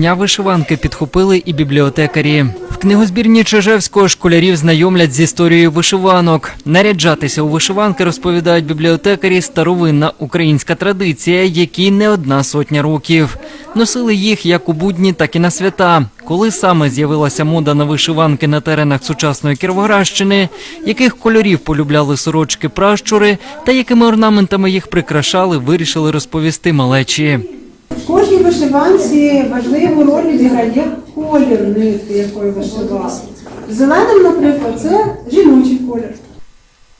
Дня вишиванки підхопили і бібліотекарі. В книгозбірні Чижевського школярів знайомлять з історією вишиванок. Наряджатися у вишиванки розповідають бібліотекарі старовинна українська традиція, якій не одна сотня років. Носили їх як у будні, так і на свята. Коли саме з'явилася мода на вишиванки на теренах сучасної Кіровоградщини, яких кольорів полюбляли сорочки пращури та якими орнаментами їх прикрашали, вирішили розповісти малечі. Кожній вишиванці важливу роль відіграє колір нитки, якою вишивали. Зеленим, наприклад, це жіночий колір.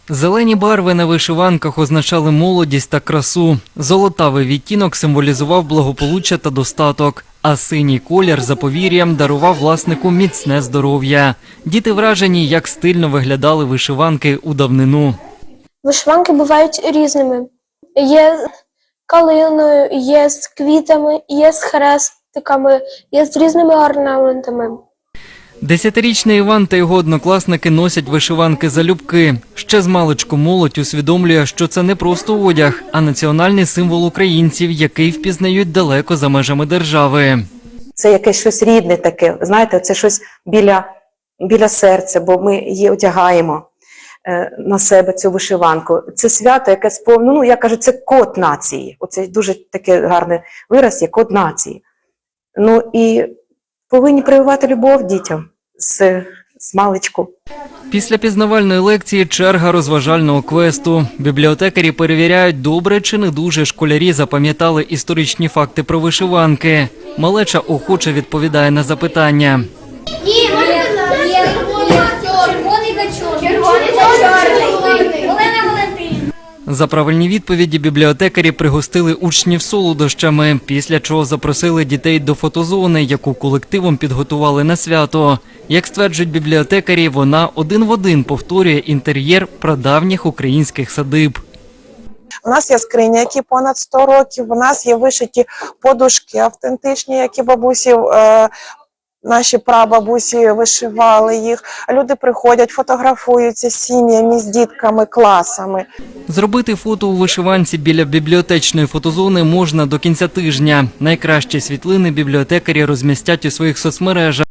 Зелені барви на вишиванках означали молодість та красу. Золотавий відтінок символізував благополуччя та достаток, а синій колір за повір'ям дарував власнику міцне здоров'я. Діти вражені, як стильно виглядали вишиванки у давнину. Вишиванки бувають різними. Є калиною, є з квітами, є з хрестиками, є з різними орнаментами. Десятирічний Іван та його однокласники носять вишиванки залюбки. Ще з маличку молодь усвідомлює, що це не просто одяг, а національний символ українців, який впізнають далеко за межами держави. це якесь щось рідне таке, знаєте, це щось біля, біля серця, бо ми її одягаємо на себе цю вишиванку. Це свято, яке сповнено, ну я кажу, це код нації. Оце дуже такий гарний вираз, є код нації. Ну і повинні прививати любов дітям з, з маличку. Після пізнавальної лекції черга розважального квесту. Бібліотекарі перевіряють, добре чи не дуже школярі запам'ятали історичні факти про вишиванки. Малеча охоче відповідає на запитання. За правильні відповіді бібліотекарі пригостили учнів солодощами, після чого запросили дітей до фотозони, яку колективом підготували на свято. Як стверджують бібліотекарі, вона один в один повторює інтер'єр прадавніх українських садиб. У нас є скрині, які понад 100 років. У нас є вишиті подушки автентичні, які бабусі. Е, Наші прабабусі вишивали їх. Люди приходять, фотографуються з сім'ями, з дітками, класами. Зробити фото у вишиванці біля бібліотечної фотозони можна до кінця тижня. Найкращі світлини бібліотекарі розмістять у своїх соцмережах.